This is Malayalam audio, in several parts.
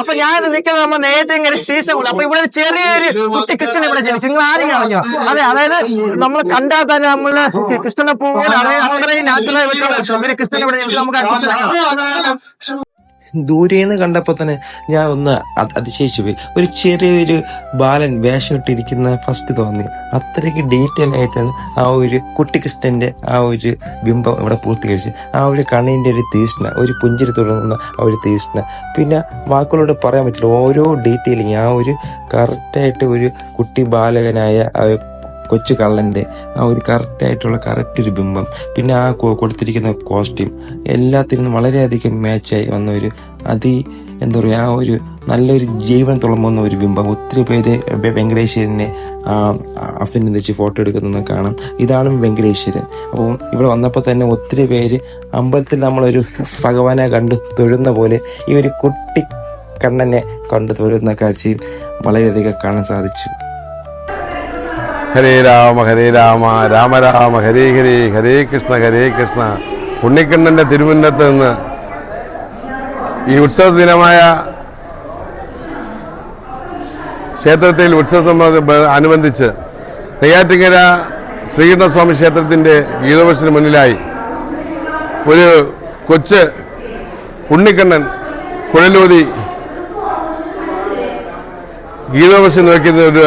അപ്പൊ ഞാൻ നിൽക്കുന്നത് നമ്മൾ നേരത്തെ ഇങ്ങനെ സ്റ്റേഷൻ കൊണ്ട് അപ്പൊ ഇവിടെ ചെറിയൊരു കുട്ടി കൃഷ്ണൻ ഇവിടെ ജനിച്ചു നിങ്ങൾ ആരും കാണുക അതെ അതായത് നമ്മൾ കണ്ടാൽ തന്നെ നമ്മൾ കൃഷ്ണനെ പോകുന്നത് അതായത് നമ്മുടെ ഒരു കൃഷ്ണൻ ഇവിടെ ജനിച്ചു നമുക്ക്. ദൂരേന്ന് കണ്ടപ്പോൾ തന്നെ ഞാൻ ഒന്ന് അതിശയിച്ചു പോയി. ഒരു ചെറിയൊരു ബാലൻ വേഷം ഇട്ടിരിക്കുന്ന ഫസ്റ്റ് തോന്നി. അത്രയ്ക്ക് ഡീറ്റെയിൽ ആയിട്ടാണ് ആ ഒരു കുട്ടികൃഷ്ണന്റെ ആ ഒരു ബിംബം ഇവിടെ പൂർത്തീകരിച്ച് ആ ഒരു കണ്ണിന്റെ ഒരു തീഷ്ണ ഒരു പുഞ്ചിരി തുടങ്ങുന്ന ആ ഒരു തീഷ്ണ. പിന്നെ വാക്കുകളോട് പറയാൻ പറ്റില്ല ഓരോ ഡീറ്റെയിലിങ് ആ ഒരു കറക്റ്റായിട്ട് ഒരു കുട്ടി ബാലകനായ ആ കൊച്ചു കള്ളന്റെ ആ ഒരു കറക്റ്റായിട്ടുള്ള കറക്റ്റ് ഒരു ബിംബം. പിന്നെ ആ കൊടുത്തിരിക്കുന്ന കോസ്റ്റ്യൂം എല്ലാത്തിനും വളരെയധികം മാച്ചായി വന്ന ഒരു അതി എന്താ പറയുക ആ ഒരു നല്ലൊരു ജീവൻ തുളമ്പുന്ന ഒരു ബിംബം. ഒത്തിരി പേര് വെങ്കടേശ്വരനെ അഭിനന്ദിച്ച് ഫോട്ടോ എടുക്കുന്നത് കാണാം. ഇതാണ് വെങ്കടേശ്വരൻ. അപ്പോൾ ഇവിടെ വന്നപ്പോൾ തന്നെ ഒത്തിരി പേര് അമ്പലത്തിൽ നമ്മളൊരു ഭഗവാനെ കണ്ടു തൊഴുന്ന പോലെ ഈ ഒരു കുട്ടി കണ്ണനെ കണ്ടു തൊഴുന്ന കാഴ്ചയും വളരെയധികം കാണാൻ സാധിച്ചു. ഹരേ രാമ ഹരേ രാമ രാമ രാമ ഹരേ ഹരേ ഹരേ കൃഷ്ണ ഹരേ കൃഷ്ണ. ഉണ്ണിക്കണ്ണന്റെ തിരുമുന്നത്ത് നിന്ന് ഈ ഉത്സവ ദിനമായ ക്ഷേത്രത്തിൽ ഉത്സവം അനുബന്ധിച്ച് നെയ്യാറ്റിങ്ങര ശ്രീകൃഷ്ണസ്വാമി ക്ഷേത്രത്തിന്റെ ഗീതവശന് മുന്നിലായി ഒരു കൊച്ച് ഉണ്ണിക്കണ്ണൻ കുഴലൂതി ഗീതവശം നോക്കുന്ന ഒരു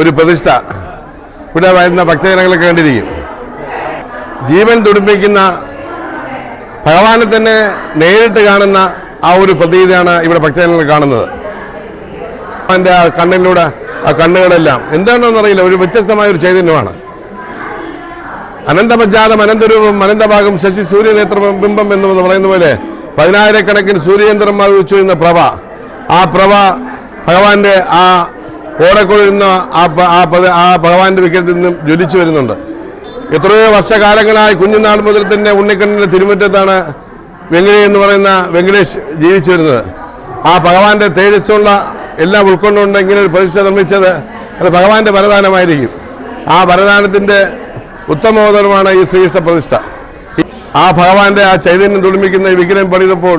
ഒരു പ്രതിഷ്ഠ. ഇവിടെ വരുന്ന ഭക്തജനങ്ങളൊക്കെ കണ്ടിരിക്കും. ജീവൻ തുടിപ്പിക്കുന്ന ഭഗവാനെ തന്നെ നേരിട്ട് കാണുന്ന ആ ഒരു പ്രതീതിയാണ് ഇവിടെ ഭക്തജനങ്ങൾ കാണുന്നത്. ഭഗവാന്റെ ആ കണ്ണിലൂടെ ആ കണ്ണുകളെല്ലാം എന്താണെന്നറിയില്ല ഒരു വ്യത്യസ്തമായ ഒരു ചൈതന്യമാണ്. അനന്തപജാതം അനന്തരൂപം അനന്തഭാഗം ശശി സൂര്യനേത്ര ബിംബം എന്ന് പറയുന്ന പോലെ പതിനായിരക്കണക്കിന് സൂര്യചന്ദ്രന്മാർ വെച്ചു എന്ന പ്രഭ. ആ പ്രഭ ഭഗവാന്റെ ആ ഓടക്കൊള്ളുന്ന ആ ആ ആ ഭഗവാന്റെ വിഗ്രഹത്തിൽ നിന്നും ജ്വലിച്ചു വരുന്നുണ്ട്. എത്രയോ വർഷകാലങ്ങളായി കുഞ്ഞുനാൾ മുതൽ തന്നെ ഉണ്ണിക്കണ്ണന്റെ തിരുമുറ്റത്താണ് വെങ്കടേ എന്ന് പറയുന്ന വെങ്കടേഷ് ജീവിച്ചു വരുന്നത്. ആ ഭഗവാന്റെ തേജസ്സുള്ള എല്ലാം ഉൾക്കൊണ്ടുകൊണ്ട് ഒരു പ്രതിഷ്ഠ നിർമ്മിച്ചത് അത് ഭഗവാന്റെ വരദാനമായിരിക്കും. ആ വരദാനത്തിന്റെ ഉത്തമോദരമാണ് ഈ ശ്രീകൃഷ്ണ പ്രതിഷ്ഠ. ആ ഭഗവാന്റെ ആ ചൈതന്യം തുളുമിക്കുന്ന ഈ വിഗ്രഹം പണിതപ്പോൾ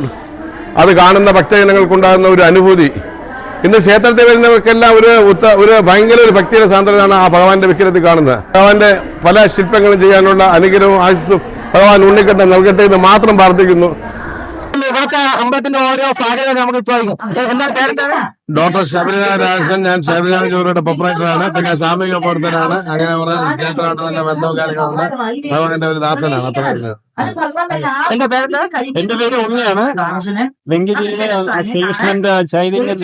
അത് കാണുന്ന ഭക്തജനങ്ങൾക്കുണ്ടാകുന്ന ഒരു അനുഭൂതി. ഇന്ന് ക്ഷേത്രത്തിൽ വരുന്നവർക്കെല്ലാം ഒരു ഒരു ഭയങ്കര ഒരു ഭക്തിയുടെ സാന്ദ്രതയാണ് ആ ഭഗവാന്റെ വിഗ്രഹത്തിൽ കാണുന്നത്. ഭഗവാന്റെ പല ശില്പങ്ങളും ചെയ്യാനുള്ള അനുഗ്രഹവും ആശിസും ഭഗവാൻ ഉണ്ണിക്കട്ടൻ നൽകട്ടെ എന്ന് മാത്രം പ്രാർത്ഥിക്കുന്നു. ഇവിടുത്തെ അമ്പലത്തിന്റെ ഓരോ സാഹചര്യം നമുക്ക് ചോദിക്കും എന്താ പേരെന്താണ്? ഡോക്ടർ ശബരിത രാജൻ ഞാൻ ശബരിത ജോലിയുടെ പ്രൊപ്പറേറ്ററാണ് പിന്നെ സാമൂഹിക പ്രവർത്തനാണ് അങ്ങനെ കുറെ ക്ഷേത്രമായിട്ട് നല്ല ബന്ധവും കാര്യങ്ങളുണ്ട് ഭഗവാന്റെ ഒരു ദാസനാണ് അത്ര എന്റെ പേര് എന്റെ പേര് ഉണ്ണിയാണ് വെങ്കിലിയിലെ ശ്രീകൃഷ്ണന്റെ ചൈതന്യം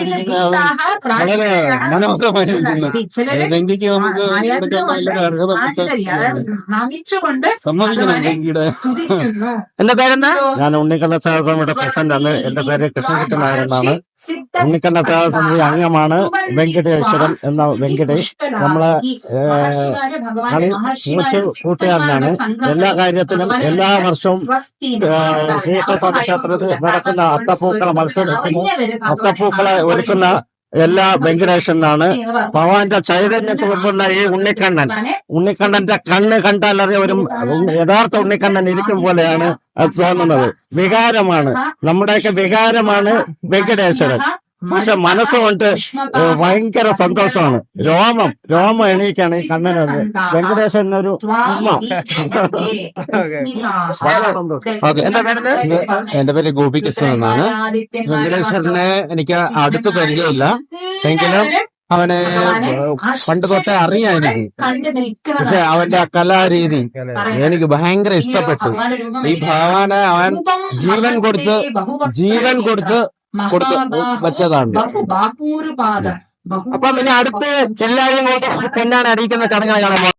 വളരെ മനോഹരമായിരിക്കുന്നു വെങ്കിക്ക് നമുക്ക് സമ്മതിക്കണം വെങ്കിയുടെ എന്റെ പേരെന്താ ഞാൻ ഉണ്ണിക്കണ്ണ സഹസ്രമിയുടെ പ്രസിഡന്റ് ആണ് എന്റെ പേര് കൃഷ്ണകുട്ടൻ നായർ എന്നാണ് ഉണ്ണിക്കണ്ണ സഹസ്രമിതി അംഗമാണ് വെങ്കടേശ്വരൻ എന്ന വെങ്കടേഷ് നമ്മളെ കളി മൂച്ച് കൂട്ടുകാരനാണ്. എല്ലാ കാര്യത്തിലും എല്ലാ വർഷവും ശ്രീകൃഷ്ണസ്വാമി ക്ഷേത്രത്തിൽ നടക്കുന്ന അത്തപ്പൂക്കള മത്സരത്തിന് അത്തപ്പൂക്കളെ ഒരുക്കുന്ന എല്ലാ വെങ്കടേശനാണ് ഭഗവാന്റെ ചൈതന്യത്തിൽ ഉൾപ്പെടുന്ന ഈ ഉണ്ണിക്കണ്ണൻ. ഉണ്ണിക്കണ്ണന്റെ കണ്ണ് കണ്ടാലറിയ ഒരു യഥാർത്ഥ ഉണ്ണിക്കണ്ണൻ ഇരിക്കും പോലെയാണ് തോന്നുന്നത്. വികാരമാണ്. നമ്മുടെയൊക്കെ വികാരമാണ് വെങ്കടേശ്വരൻ. പക്ഷെ മനസ്സുകൊണ്ട് കൊണ്ട് ഭയങ്കര സന്തോഷമാണ്. രോമം രോമം എണീക്കാണ് ഈ കണ്ണനത് വെങ്കടേശൻ ഒരു എന്റെ പേര് ഗോപികൃഷ്ണൻ എന്നാണ്. വെങ്കടേശ്വരനെ എനിക്ക് അടുത്ത് പരിചയമില്ല. എങ്കിലും അവനെ പണ്ട് തൊട്ടേ അറിയാം പക്ഷെ അവന്റെ ആ കലാരീതി എനിക്ക് ഭയങ്കര ഇഷ്ടപ്പെട്ടു. ഈ ഭഗവാനെ അവൻ ജീവൻ കൊടുത്ത് ജീവൻ കൊടുത്ത് കൊടുത്ത് വെച്ചതാണ് അപ്പൊ പിന്നെ അടുത്ത് എല്ലാവരും കൂടി പെണ്ണാണ് അടിക്കുന്ന ചടങ്ങാണ് കാണാൻ.